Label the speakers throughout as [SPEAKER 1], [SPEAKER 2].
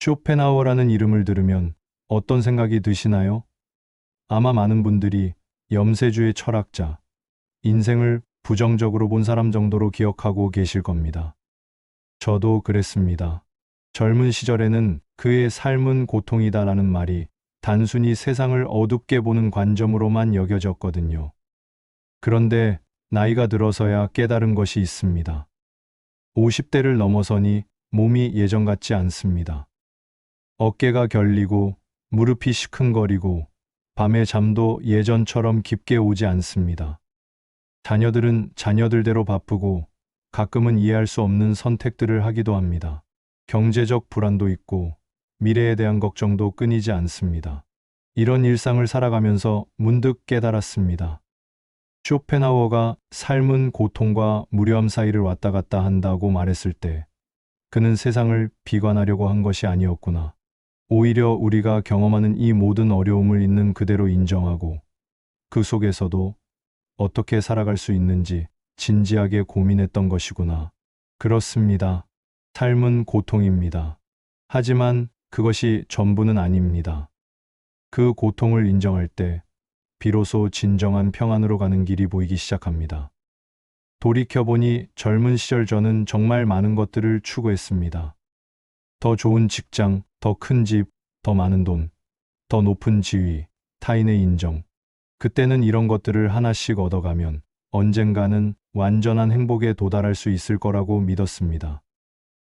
[SPEAKER 1] 쇼펜하우어라는 이름을 들으면 어떤 생각이 드시나요? 아마 많은 분들이 염세주의 철학자, 인생을 부정적으로 본 사람 정도로 기억하고 계실 겁니다. 저도 그랬습니다. 젊은 시절에는 그의 삶은 고통이다라는 말이 단순히 세상을 어둡게 보는 관점으로만 여겨졌거든요. 그런데 나이가 들어서야 깨달은 것이 있습니다. 50대를 넘어서니 몸이 예전 같지 않습니다. 어깨가 결리고 무릎이 시큰거리고 밤에 잠도 예전처럼 깊게 오지 않습니다. 자녀들은 자녀들대로 바쁘고 가끔은 이해할 수 없는 선택들을 하기도 합니다. 경제적 불안도 있고 미래에 대한 걱정도 끊이지 않습니다. 이런 일상을 살아가면서 문득 깨달았습니다. 쇼펜하워가 삶은 고통과 무료함 사이를 왔다 갔다 한다고 말했을 때 그는 세상을 비관하려고 한 것이 아니었구나. 오히려 우리가 경험하는 이 모든 어려움을 있는 그대로 인정하고 그 속에서도 어떻게 살아갈 수 있는지 진지하게 고민했던 것이구나. 그렇습니다. 삶은 고통입니다. 하지만 그것이 전부는 아닙니다. 그 고통을 인정할 때 비로소 진정한 평안으로 가는 길이 보이기 시작합니다. 돌이켜보니 젊은 시절 저는 정말 많은 것들을 추구했습니다. 더 좋은 직장, 더 큰 집, 더 많은 돈, 더 높은 지위, 타인의 인정. 그때는 이런 것들을 하나씩 얻어가면 언젠가는 완전한 행복에 도달할 수 있을 거라고 믿었습니다.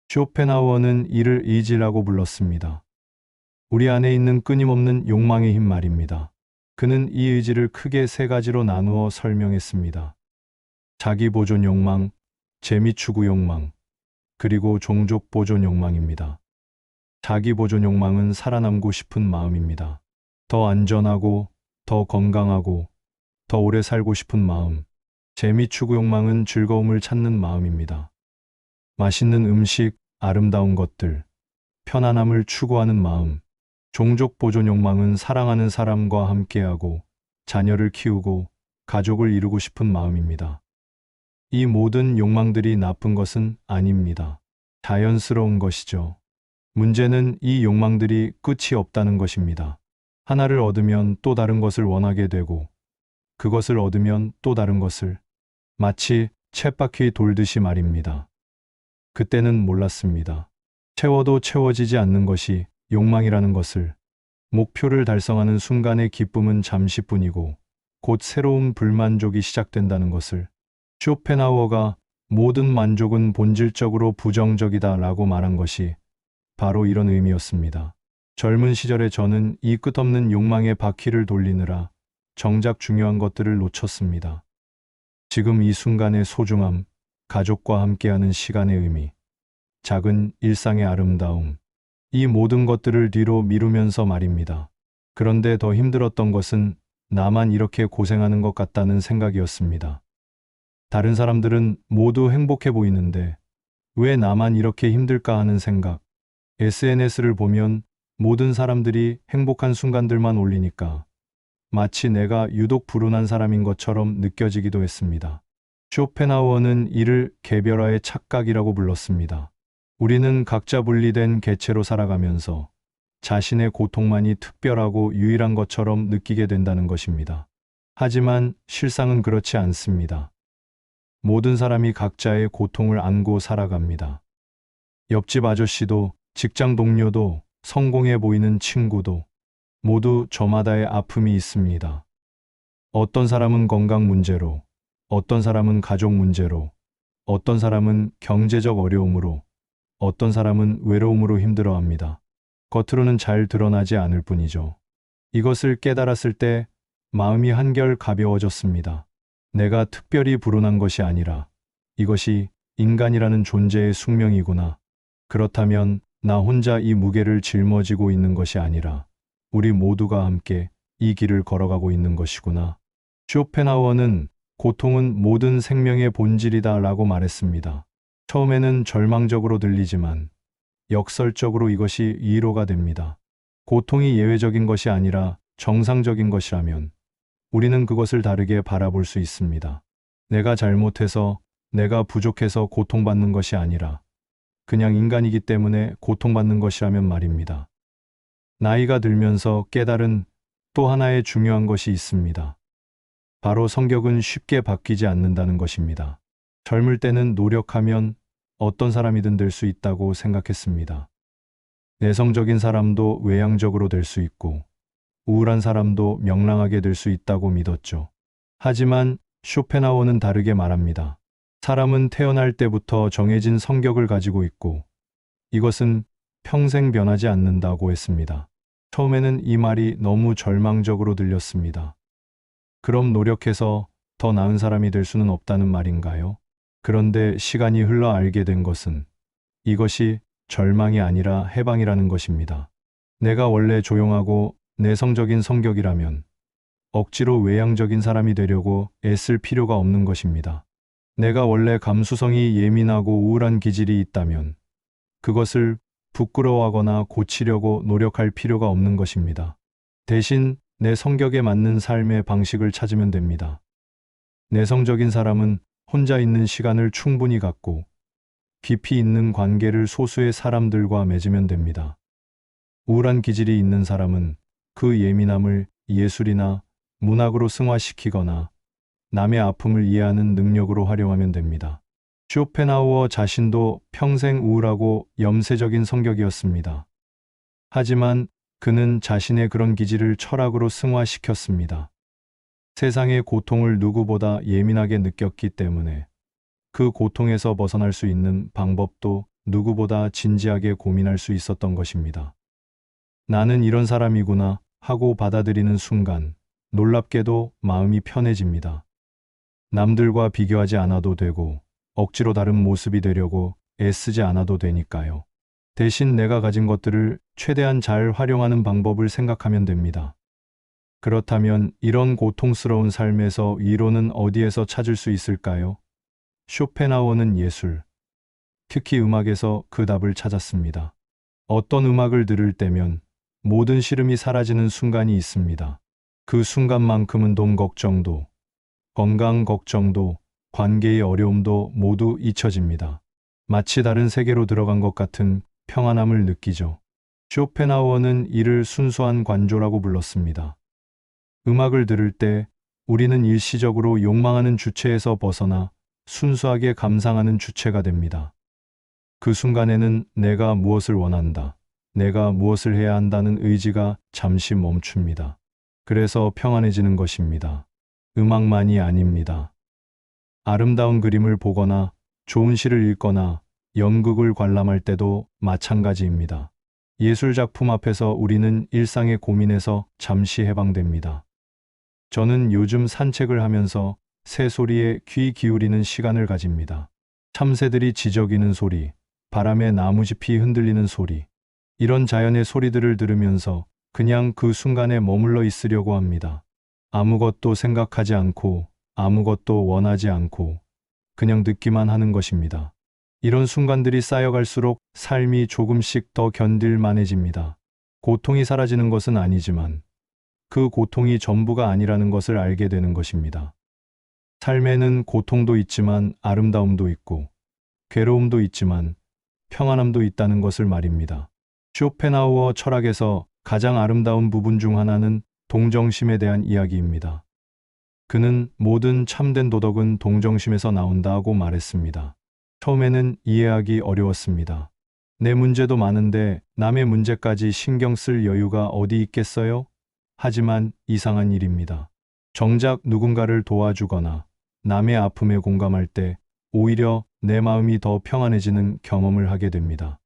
[SPEAKER 1] 쇼펜하우어는 이를 의지라고 불렀습니다. 우리 안에 있는 끊임없는 욕망의 힘 말입니다. 그는 이 의지를 크게 세 가지로 나누어 설명했습니다. 자기 보존 욕망, 재미 추구 욕망, 그리고 종족 보존 욕망입니다. 자기 보존 욕망은 살아남고 싶은 마음입니다. 더 안전하고, 더 건강하고, 더 오래 살고 싶은 마음. 재미 추구 욕망은 즐거움을 찾는 마음입니다. 맛있는 음식, 아름다운 것들, 편안함을 추구하는 마음. 종족 보존 욕망은 사랑하는 사람과 함께하고, 자녀를 키우고, 가족을 이루고 싶은 마음입니다. 이 모든 욕망들이 나쁜 것은 아닙니다. 자연스러운 것이죠. 문제는 이 욕망들이 끝이 없다는 것입니다. 하나를 얻으면 또 다른 것을 원하게 되고, 그것을 얻으면 또 다른 것을, 마치 쳇바퀴 돌듯이 말입니다. 그때는 몰랐습니다. 채워도 채워지지 않는 것이 욕망이라는 것을, 목표를 달성하는 순간의 기쁨은 잠시뿐이고, 곧 새로운 불만족이 시작된다는 것을, 쇼펜하우어가 모든 만족은 본질적으로 부정적이다 라고 말한 것이 바로 이런 의미였습니다. 젊은 시절에 저는 이 끝없는 욕망의 바퀴를 돌리느라 정작 중요한 것들을 놓쳤습니다. 지금 이 순간의 소중함, 가족과 함께하는 시간의 의미, 작은 일상의 아름다움, 이 모든 것들을 뒤로 미루면서 말입니다. 그런데 더 힘들었던 것은 나만 이렇게 고생하는 것 같다는 생각이었습니다. 다른 사람들은 모두 행복해 보이는데 왜 나만 이렇게 힘들까 하는 생각. SNS를 보면 모든 사람들이 행복한 순간들만 올리니까 마치 내가 유독 불운한 사람인 것처럼 느껴지기도 했습니다. 쇼펜하우어는 이를 개별화의 착각이라고 불렀습니다. 우리는 각자 분리된 개체로 살아가면서 자신의 고통만이 특별하고 유일한 것처럼 느끼게 된다는 것입니다. 하지만 실상은 그렇지 않습니다. 모든 사람이 각자의 고통을 안고 살아갑니다. 옆집 아저씨도 직장 동료도 성공해 보이는 친구도 모두 저마다의 아픔이 있습니다. 어떤 사람은 건강 문제로, 어떤 사람은 가족 문제로, 어떤 사람은 경제적 어려움으로, 어떤 사람은 외로움으로 힘들어 합니다. 겉으로는 잘 드러나지 않을 뿐이죠. 이것을 깨달았을 때 마음이 한결 가벼워졌습니다. 내가 특별히 불운한 것이 아니라 이것이 인간이라는 존재의 숙명이구나. 그렇다면 나 혼자 이 무게를 짊어지고 있는 것이 아니라 우리 모두가 함께 이 길을 걸어가고 있는 것이구나. 쇼펜하워는 고통은 모든 생명의 본질이다 라고 말했습니다. 처음에는 절망적으로 들리지만 역설적으로 이것이 위로가 됩니다. 고통이 예외적인 것이 아니라 정상적인 것이라면 우리는 그것을 다르게 바라볼 수 있습니다. 내가 잘못해서, 내가 부족해서 고통받는 것이 아니라 그냥 인간이기 때문에 고통받는 것이라면 말입니다. 나이가 들면서 깨달은 또 하나의 중요한 것이 있습니다. 바로 성격은 쉽게 바뀌지 않는다는 것입니다. 젊을 때는 노력하면 어떤 사람이든 될 수 있다고 생각했습니다. 내성적인 사람도 외향적으로 될 수 있고, 우울한 사람도 명랑하게 될 수 있다고 믿었죠. 하지만 쇼펜하우어는 다르게 말합니다. 사람은 태어날 때부터 정해진 성격을 가지고 있고, 이것은 평생 변하지 않는다고 했습니다. 처음에는 이 말이 너무 절망적으로 들렸습니다. 그럼 노력해서 더 나은 사람이 될 수는 없다는 말인가요? 그런데 시간이 흘러 알게 된 것은 이것이 절망이 아니라 해방이라는 것입니다. 내가 원래 조용하고 내성적인 성격이라면 억지로 외향적인 사람이 되려고 애쓸 필요가 없는 것입니다. 내가 원래 감수성이 예민하고 우울한 기질이 있다면 그것을 부끄러워하거나 고치려고 노력할 필요가 없는 것입니다. 대신 내 성격에 맞는 삶의 방식을 찾으면 됩니다. 내성적인 사람은 혼자 있는 시간을 충분히 갖고 깊이 있는 관계를 소수의 사람들과 맺으면 됩니다. 우울한 기질이 있는 사람은 그 예민함을 예술이나 문학으로 승화시키거나 남의 아픔을 이해하는 능력으로 활용하면 됩니다. 쇼펜하우어 자신도 평생 우울하고 염세적인 성격이었습니다. 하지만 그는 자신의 그런 기질을 철학으로 승화시켰습니다. 세상의 고통을 누구보다 예민하게 느꼈기 때문에 그 고통에서 벗어날 수 있는 방법도 누구보다 진지하게 고민할 수 있었던 것입니다. 나는 이런 사람이구나 하고 받아들이는 순간 놀랍게도 마음이 편해집니다. 남들과 비교하지 않아도 되고 억지로 다른 모습이 되려고 애쓰지 않아도 되니까요. 대신 내가 가진 것들을 최대한 잘 활용하는 방법을 생각하면 됩니다. 그렇다면 이런 고통스러운 삶에서 위로는 어디에서 찾을 수 있을까요? 쇼펜하우어는 예술, 특히 음악에서 그 답을 찾았습니다. 어떤 음악을 들을 때면 모든 시름이 사라지는 순간이 있습니다. 그 순간만큼은 돈 걱정도, 건강 걱정도, 관계의 어려움도 모두 잊혀집니다. 마치 다른 세계로 들어간 것 같은 평안함을 느끼죠. 쇼펜하우어는 이를 순수한 관조라고 불렀습니다. 음악을 들을 때 우리는 일시적으로 욕망하는 주체에서 벗어나 순수하게 감상하는 주체가 됩니다. 그 순간에는 내가 무엇을 원한다, 내가 무엇을 해야 한다는 의지가 잠시 멈춥니다. 그래서 평안해지는 것입니다. 음악만이 아닙니다. 아름다운 그림을 보거나 좋은 시를 읽거나 연극을 관람할 때도 마찬가지입니다. 예술 작품 앞에서 우리는 일상의 고민에서 잠시 해방됩니다. 저는 요즘 산책을 하면서 새 소리에 귀 기울이는 시간을 가집니다. 참새들이 지저귀는 소리, 바람에 나무짚이 흔들리는 소리, 이런 자연의 소리들을 들으면서 그냥 그 순간에 머물러 있으려고 합니다. 아무것도 생각하지 않고 아무것도 원하지 않고 그냥 듣기만 하는 것입니다. 이런 순간들이 쌓여갈수록 삶이 조금씩 더 견딜만해집니다. 고통이 사라지는 것은 아니지만 그 고통이 전부가 아니라는 것을 알게 되는 것입니다. 삶에는 고통도 있지만 아름다움도 있고 괴로움도 있지만 평안함도 있다는 것을 말입니다. 쇼펜하우어 철학에서 가장 아름다운 부분 중 하나는 동정심에 대한 이야기입니다. 그는 모든 참된 도덕은 동정심에서 나온다고 말했습니다. 처음에는 이해하기 어려웠습니다. 내 문제도 많은데 남의 문제까지 신경 쓸 여유가 어디 있겠어요? 하지만 이상한 일입니다. 정작 누군가를 도와주거나 남의 아픔에 공감할 때 오히려 내 마음이 더 평안해지는 경험을 하게 됩니다.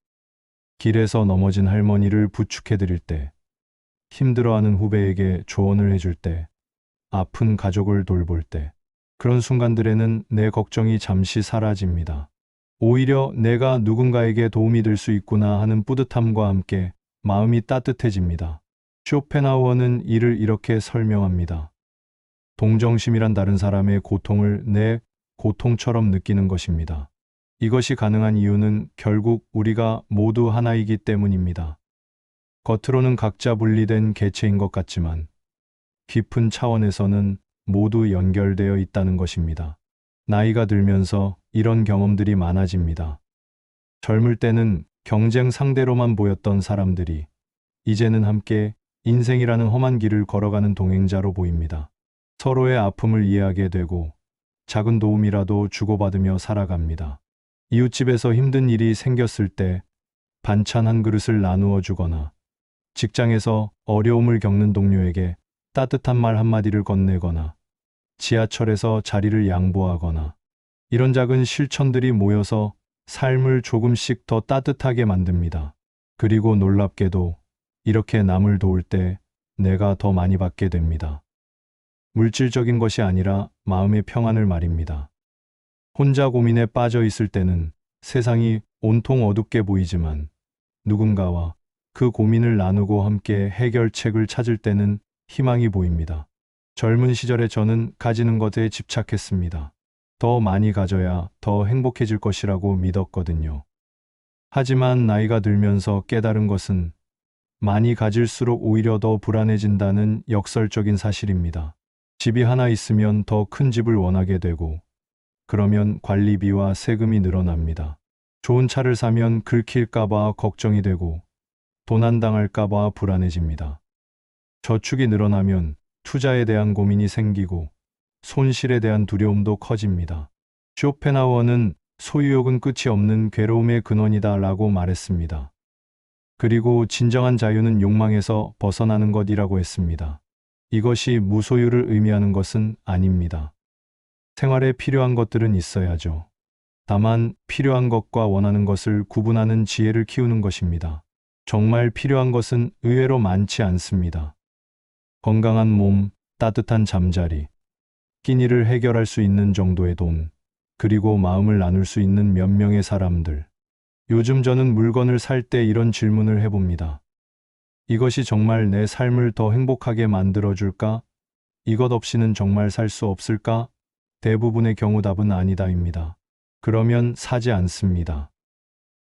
[SPEAKER 1] 길에서 넘어진 할머니를 부축해 드릴 때, 힘들어하는 후배에게 조언을 해줄 때, 아픈 가족을 돌볼 때, 그런 순간들에는 내 걱정이 잠시 사라집니다. 오히려 내가 누군가에게 도움이 될 수 있구나 하는 뿌듯함과 함께 마음이 따뜻해집니다. 쇼펜하우어는 이를 이렇게 설명합니다. 동정심이란 다른 사람의 고통을 내 고통처럼 느끼는 것입니다. 이것이 가능한 이유는 결국 우리가 모두 하나이기 때문입니다. 겉으로는 각자 분리된 개체인 것 같지만 깊은 차원에서는 모두 연결되어 있다는 것입니다. 나이가 들면서 이런 경험들이 많아집니다. 젊을 때는 경쟁 상대로만 보였던 사람들이 이제는 함께 인생이라는 험한 길을 걸어가는 동행자로 보입니다. 서로의 아픔을 이해하게 되고 작은 도움이라도 주고받으며 살아갑니다. 이웃집에서 힘든 일이 생겼을 때 반찬 한 그릇을 나누어 주거나 직장에서 어려움을 겪는 동료에게 따뜻한 말 한마디를 건네거나 지하철에서 자리를 양보하거나 이런 작은 실천들이 모여서 삶을 조금씩 더 따뜻하게 만듭니다. 그리고 놀랍게도 이렇게 남을 도울 때 내가 더 많이 받게 됩니다. 물질적인 것이 아니라 마음의 평안을 말입니다. 혼자 고민에 빠져 있을 때는 세상이 온통 어둡게 보이지만 누군가와 그 고민을 나누고 함께 해결책을 찾을 때는 희망이 보입니다. 젊은 시절에 저는 가지는 것에 집착했습니다. 더 많이 가져야 더 행복해질 것이라고 믿었거든요. 하지만 나이가 들면서 깨달은 것은 많이 가질수록 오히려 더 불안해진다는 역설적인 사실입니다. 집이 하나 있으면 더 큰 집을 원하게 되고, 그러면 관리비와 세금이 늘어납니다. 좋은 차를 사면 긁힐까봐 걱정이 되고, 도난당할까봐 불안해집니다. 저축이 늘어나면 투자에 대한 고민이 생기고, 손실에 대한 두려움도 커집니다. 쇼펜하워는 소유욕은 끝이 없는 괴로움의 근원이다 라고 말했습니다. 그리고 진정한 자유는 욕망에서 벗어나는 것이라고 했습니다. 이것이 무소유를 의미하는 것은 아닙니다. 생활에 필요한 것들은 있어야죠. 다만 필요한 것과 원하는 것을 구분하는 지혜를 키우는 것입니다. 정말 필요한 것은 의외로 많지 않습니다. 건강한 몸, 따뜻한 잠자리, 끼니를 해결할 수 있는 정도의 돈, 그리고 마음을 나눌 수 있는 몇 명의 사람들. 요즘 저는 물건을 살 때 이런 질문을 해봅니다. 이것이 정말 내 삶을 더 행복하게 만들어줄까? 이것 없이는 정말 살 수 없을까? 대부분의 경우 답은 아니다입니다. 그러면 사지 않습니다.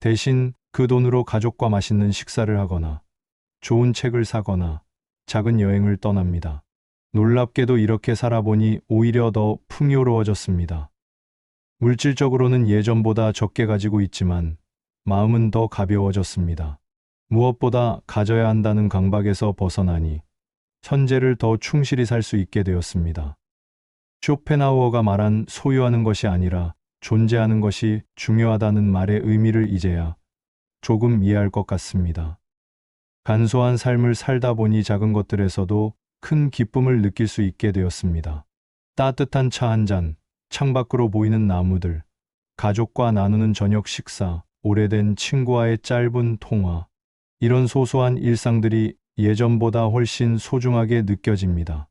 [SPEAKER 1] 대신 그 돈으로 가족과 맛있는 식사를 하거나 좋은 책을 사거나 작은 여행을 떠납니다. 놀랍게도 이렇게 살아보니 오히려 더 풍요로워졌습니다. 물질적으로는 예전보다 적게 가지고 있지만 마음은 더 가벼워졌습니다. 무엇보다 가져야 한다는 강박에서 벗어나니 현재를 더 충실히 살 수 있게 되었습니다. 쇼펜하우어가 말한 소유하는 것이 아니라 존재하는 것이 중요하다는 말의 의미를 이제야 조금 이해할 것 같습니다. 간소한 삶을 살다 보니 작은 것들에서도 큰 기쁨을 느낄 수 있게 되었습니다. 따뜻한 차 한 잔, 창밖으로 보이는 나무들, 가족과 나누는 저녁 식사, 오래된 친구와의 짧은 통화, 이런 소소한 일상들이 예전보다 훨씬 소중하게 느껴집니다.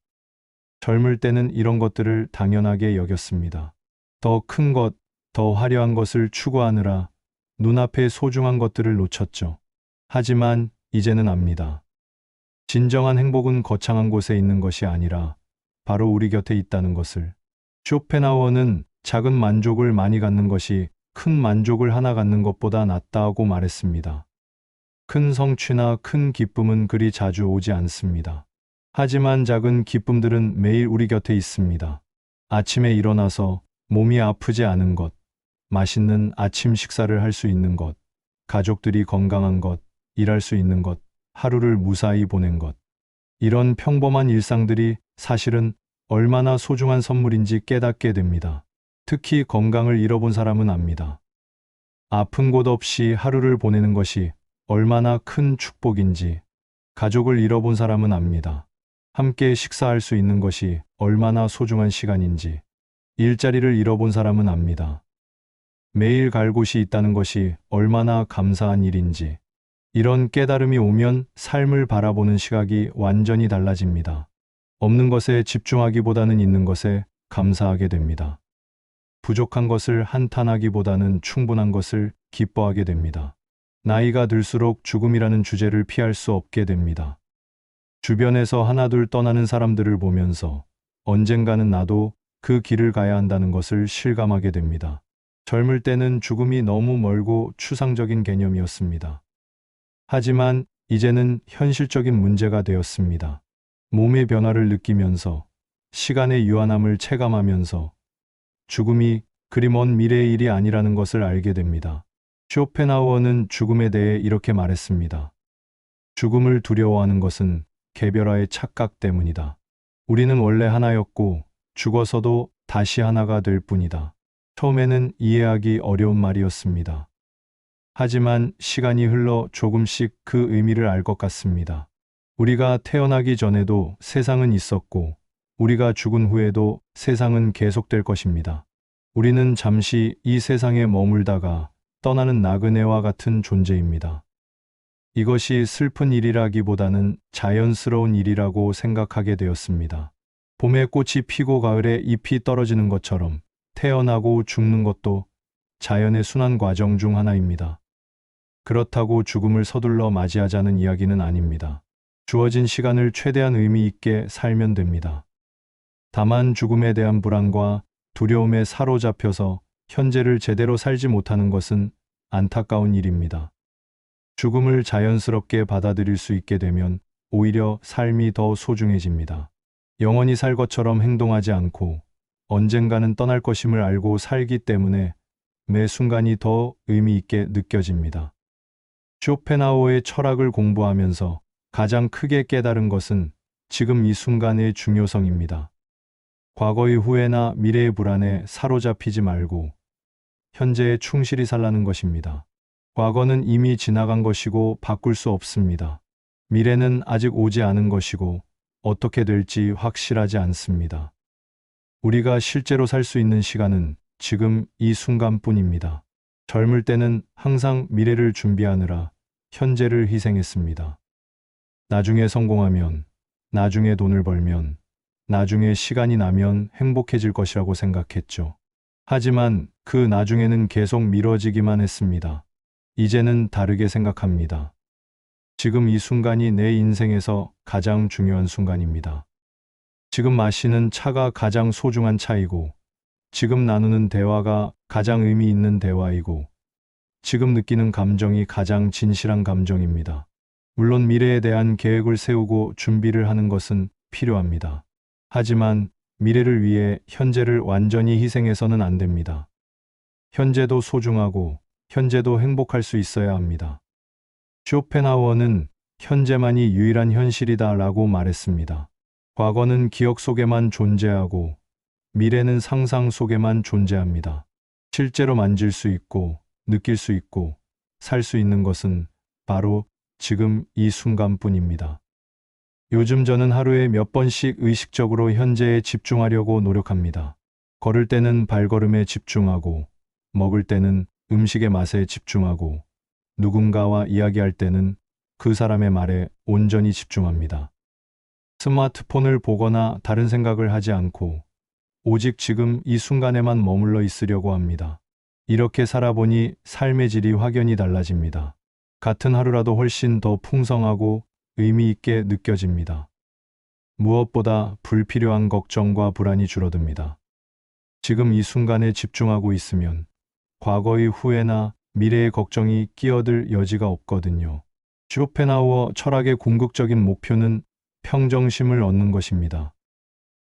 [SPEAKER 1] 젊을 때는 이런 것들을 당연하게 여겼습니다. 더 큰 것, 더 화려한 것을 추구하느라 눈앞의 소중한 것들을 놓쳤죠. 하지만 이제는 압니다. 진정한 행복은 거창한 곳에 있는 것이 아니라 바로 우리 곁에 있다는 것을. 쇼펜하워는 작은 만족을 많이 갖는 것이 큰 만족을 하나 갖는 것보다 낫다고 말했습니다. 큰 성취나 큰 기쁨은 그리 자주 오지 않습니다. 하지만 작은 기쁨들은 매일 우리 곁에 있습니다. 아침에 일어나서 몸이 아프지 않은 것, 맛있는 아침 식사를 할 수 있는 것, 가족들이 건강한 것, 일할 수 있는 것, 하루를 무사히 보낸 것. 이런 평범한 일상들이 사실은 얼마나 소중한 선물인지 깨닫게 됩니다. 특히 건강을 잃어본 사람은 압니다. 아픈 곳 없이 하루를 보내는 것이 얼마나 큰 축복인지 가족을 잃어본 사람은 압니다. 함께 식사할 수 있는 것이 얼마나 소중한 시간인지 일자리를 잃어본 사람은 압니다. 매일 갈 곳이 있다는 것이 얼마나 감사한 일인지 이런 깨달음이 오면 삶을 바라보는 시각이 완전히 달라집니다. 없는 것에 집중하기보다는 있는 것에 감사하게 됩니다. 부족한 것을 한탄하기보다는 충분한 것을 기뻐하게 됩니다. 나이가 들수록 죽음이라는 주제를 피할 수 없게 됩니다. 주변에서 하나둘 떠나는 사람들을 보면서 언젠가는 나도 그 길을 가야 한다는 것을 실감하게 됩니다. 젊을 때는 죽음이 너무 멀고 추상적인 개념이었습니다. 하지만 이제는 현실적인 문제가 되었습니다. 몸의 변화를 느끼면서 시간의 유한함을 체감하면서 죽음이 그리 먼 미래의 일이 아니라는 것을 알게 됩니다. 쇼펜하우어는 죽음에 대해 이렇게 말했습니다. 죽음을 두려워하는 것은 개별화의 착각 때문이다. 우리는 원래 하나였고 죽어서도 다시 하나가 될 뿐이다. 처음에는 이해하기 어려운 말이었습니다. 하지만 시간이 흘러 조금씩 그 의미를 알 것 같습니다. 우리가 태어나기 전에도 세상은 있었고 우리가 죽은 후에도 세상은 계속될 것입니다. 우리는 잠시 이 세상에 머물다가 떠나는 나그네와 같은 존재입니다. 이것이 슬픈 일이라기보다는 자연스러운 일이라고 생각하게 되었습니다. 봄에 꽃이 피고 가을에 잎이 떨어지는 것처럼 태어나고 죽는 것도 자연의 순환 과정 중 하나입니다. 그렇다고 죽음을 서둘러 맞이하자는 이야기는 아닙니다. 주어진 시간을 최대한 의미 있게 살면 됩니다. 다만 죽음에 대한 불안과 두려움에 사로잡혀서 현재를 제대로 살지 못하는 것은 안타까운 일입니다. 죽음을 자연스럽게 받아들일 수 있게 되면 오히려 삶이 더 소중해집니다. 영원히 살 것처럼 행동하지 않고 언젠가는 떠날 것임을 알고 살기 때문에 매 순간이 더 의미 있게 느껴집니다. 쇼펜하우어의 철학을 공부하면서 가장 크게 깨달은 것은 지금 이 순간의 중요성입니다. 과거의 후회나 미래의 불안에 사로잡히지 말고 현재에 충실히 살라는 것입니다. 과거는 이미 지나간 것이고 바꿀 수 없습니다. 미래는 아직 오지 않은 것이고 어떻게 될지 확실하지 않습니다. 우리가 실제로 살 수 있는 시간은 지금 이 순간뿐입니다. 젊을 때는 항상 미래를 준비하느라 현재를 희생했습니다. 나중에 성공하면, 나중에 돈을 벌면, 나중에 시간이 나면 행복해질 것이라고 생각했죠. 하지만 그 나중에는 계속 미뤄지기만 했습니다. 이제는 다르게 생각합니다. 지금 이 순간이 내 인생에서 가장 중요한 순간입니다. 지금 마시는 차가 가장 소중한 차이고, 지금 나누는 대화가 가장 의미 있는 대화이고, 지금 느끼는 감정이 가장 진실한 감정입니다. 물론 미래에 대한 계획을 세우고 준비를 하는 것은 필요합니다. 하지만 미래를 위해 현재를 완전히 희생해서는 안 됩니다. 현재도 소중하고 현재도 행복할 수 있어야 합니다. 쇼펜하우어는 현재만이 유일한 현실이다 라고 말했습니다. 과거는 기억 속에만 존재하고 미래는 상상 속에만 존재합니다. 실제로 만질 수 있고 느낄 수 있고 살 수 있는 것은 바로 지금 이 순간뿐입니다. 요즘 저는 하루에 몇 번씩 의식적으로 현재에 집중하려고 노력합니다. 걸을 때는 발걸음에 집중하고, 먹을 때는 음식의 맛에 집중하고, 누군가와 이야기할 때는 그 사람의 말에 온전히 집중합니다. 스마트폰을 보거나 다른 생각을 하지 않고, 오직 지금 이 순간에만 머물러 있으려고 합니다. 이렇게 살아보니 삶의 질이 확연히 달라집니다. 같은 하루라도 훨씬 더 풍성하고 의미 있게 느껴집니다. 무엇보다 불필요한 걱정과 불안이 줄어듭니다. 지금 이 순간에 집중하고 있으면 과거의 후회나 미래의 걱정이 끼어들 여지가 없거든요. 쇼펜하우어 철학의 궁극적인 목표는 평정심을 얻는 것입니다.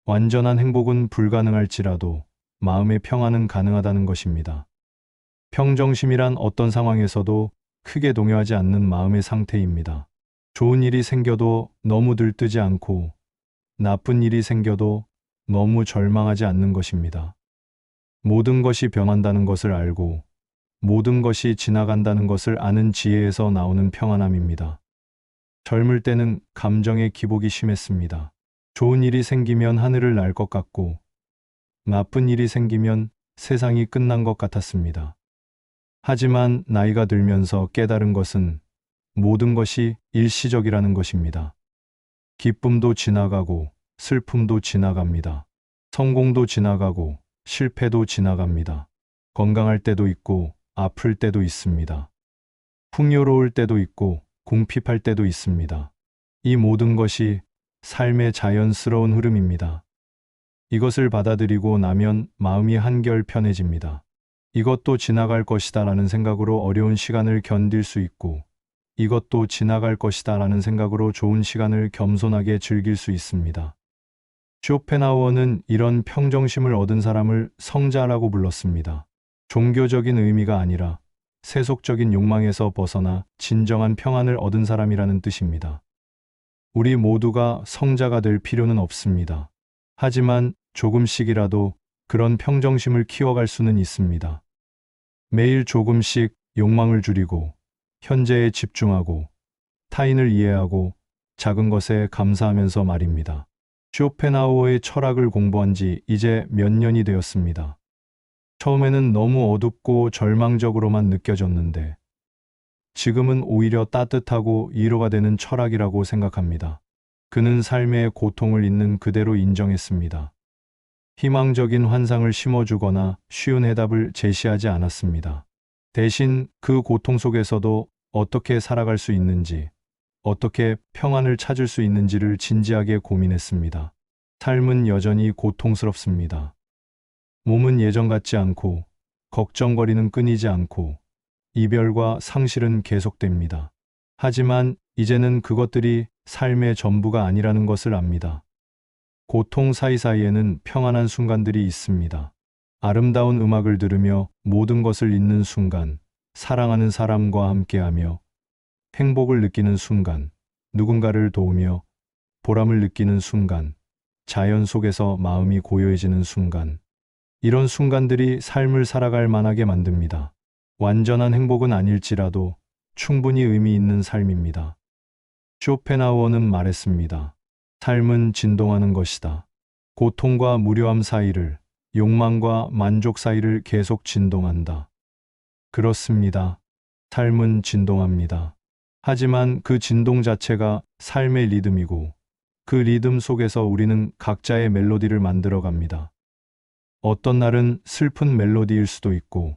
[SPEAKER 1] 완전한 행복은 불가능할지라도 마음의 평안은 가능하다는 것입니다. 평정심이란 어떤 상황에서도 크게 동요하지 않는 마음의 상태입니다. 좋은 일이 생겨도 너무 들뜨지 않고 나쁜 일이 생겨도 너무 절망하지 않는 것입니다. 모든 것이 변한다는 것을 알고 모든 것이 지나간다는 것을 아는 지혜에서 나오는 평안함입니다. 젊을 때는 감정의 기복이 심했습니다. 좋은 일이 생기면 하늘을 날 것 같고 나쁜 일이 생기면 세상이 끝난 것 같았습니다. 하지만 나이가 들면서 깨달은 것은 모든 것이 일시적이라는 것입니다. 기쁨도 지나가고 슬픔도 지나갑니다. 성공도 지나가고 실패도 지나갑니다. 건강할 때도 있고 아플 때도 있습니다. 풍요로울 때도 있고 궁핍할 때도 있습니다. 이 모든 것이 삶의 자연스러운 흐름입니다. 이것을 받아들이고 나면 마음이 한결 편해집니다. 이것도 지나갈 것이다 라는 생각으로 어려운 시간을 견딜 수 있고 이것도 지나갈 것이다 라는 생각으로 좋은 시간을 겸손하게 즐길 수 있습니다. 쇼펜하우어는 이런 평정심을 얻은 사람을 성자라고 불렀습니다. 종교적인 의미가 아니라 세속적인 욕망에서 벗어나 진정한 평안을 얻은 사람이라는 뜻입니다. 우리 모두가 성자가 될 필요는 없습니다. 하지만 조금씩이라도 그런 평정심을 키워갈 수는 있습니다. 매일 조금씩 욕망을 줄이고 현재에 집중하고 타인을 이해하고 작은 것에 감사하면서 말입니다. 쇼펜하우어의 철학을 공부한 지 이제 몇 년이 되었습니다. 처음에는 너무 어둡고 절망적으로만 느껴졌는데 지금은 오히려 따뜻하고 위로가 되는 철학이라고 생각합니다. 그는 삶의 고통을 있는 그대로 인정했습니다. 희망적인 환상을 심어주거나 쉬운 해답을 제시하지 않았습니다. 대신 그 고통 속에서도 어떻게 살아갈 수 있는지, 어떻게 평안을 찾을 수 있는지를 진지하게 고민했습니다. 삶은 여전히 고통스럽습니다. 몸은 예전 같지 않고, 걱정거리는 끊이지 않고, 이별과 상실은 계속됩니다. 하지만 이제는 그것들이 삶의 전부가 아니라는 것을 압니다. 고통 사이사이에는 평안한 순간들이 있습니다. 아름다운 음악을 들으며 모든 것을 잊는 순간, 사랑하는 사람과 함께하며 행복을 느끼는 순간, 누군가를 도우며 보람을 느끼는 순간, 자연 속에서 마음이 고요해지는 순간, 이런 순간들이 삶을 살아갈 만하게 만듭니다. 완전한 행복은 아닐지라도 충분히 의미 있는 삶입니다. 쇼펜하우어는 말했습니다. 삶은 진동하는 것이다. 고통과 무료함 사이를, 욕망과 만족 사이를 계속 진동한다. 그렇습니다. 삶은 진동합니다. 하지만 그 진동 자체가 삶의 리듬이고 그 리듬 속에서 우리는 각자의 멜로디를 만들어 갑니다. 어떤 날은 슬픈 멜로디일 수도 있고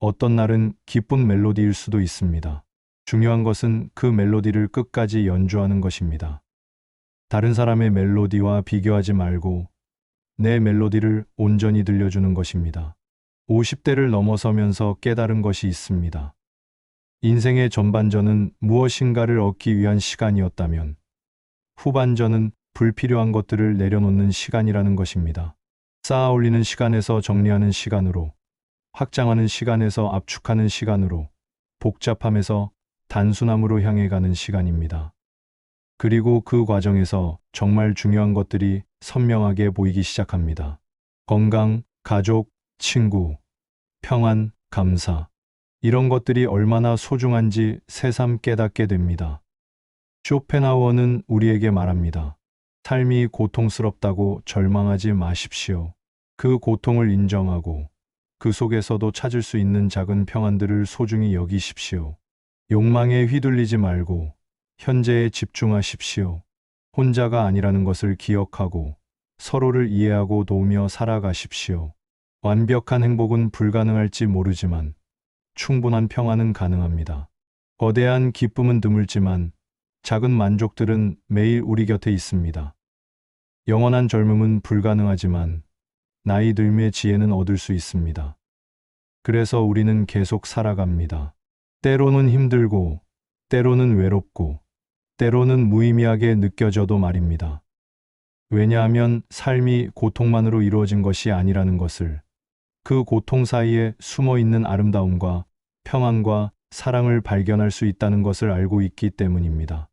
[SPEAKER 1] 어떤 날은 기쁜 멜로디일 수도 있습니다. 중요한 것은 그 멜로디를 끝까지 연주하는 것입니다. 다른 사람의 멜로디와 비교하지 말고 내 멜로디를 온전히 들려주는 것입니다. 50대를 넘어서면서 깨달은 것이 있습니다. 인생의 전반전은 무엇인가를 얻기 위한 시간이었다면 후반전은 불필요한 것들을 내려놓는 시간이라는 것입니다. 쌓아 올리는 시간에서 정리하는 시간으로, 확장하는 시간에서 압축하는 시간으로, 복잡함에서 단순함으로 향해 가는 시간입니다. 그리고 그 과정에서 정말 중요한 것들이 선명하게 보이기 시작합니다. 건강, 가족, 친구, 평안, 감사. 이런 것들이 얼마나 소중한지 새삼 깨닫게 됩니다. 쇼펜하우어는 우리에게 말합니다. 삶이 고통스럽다고 절망하지 마십시오. 그 고통을 인정하고 그 속에서도 찾을 수 있는 작은 평안들을 소중히 여기십시오. 욕망에 휘둘리지 말고 현재에 집중하십시오. 혼자가 아니라는 것을 기억하고 서로를 이해하고 도우며 살아가십시오. 완벽한 행복은 불가능할지 모르지만 충분한 평안은 가능합니다. 거대한 기쁨은 드물지만 작은 만족들은 매일 우리 곁에 있습니다. 영원한 젊음은 불가능하지만 나이 들매 지혜는 얻을 수 있습니다. 그래서 우리는 계속 살아갑니다. 때로는 힘들고, 때로는 외롭고, 때로는 무의미하게 느껴져도 말입니다. 왜냐하면 삶이 고통만으로 이루어진 것이 아니라는 것을 그 고통 사이에 숨어 있는 아름다움과 평안과 사랑을 발견할 수 있다는 것을 알고 있기 때문입니다.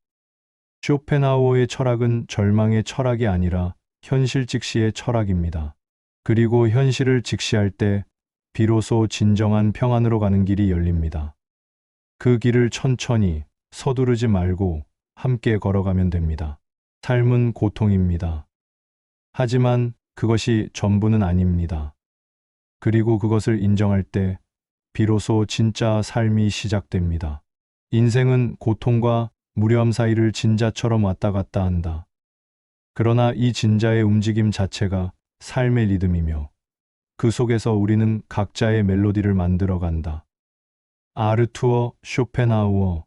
[SPEAKER 1] 쇼펜하우어의 철학은 절망의 철학이 아니라 현실 직시의 철학입니다. 그리고 현실을 직시할 때 비로소 진정한 평안으로 가는 길이 열립니다. 그 길을 천천히 서두르지 말고 함께 걸어가면 됩니다. 삶은 고통입니다. 하지만 그것이 전부는 아닙니다. 그리고 그것을 인정할 때 비로소 진짜 삶이 시작됩니다. 인생은 고통과 무료함 사이를 진자처럼 왔다 갔다 한다. 그러나 이 진자의 움직임 자체가 삶의 리듬이며 그 속에서 우리는 각자의 멜로디를 만들어 간다. 아르투어 쇼펜하우어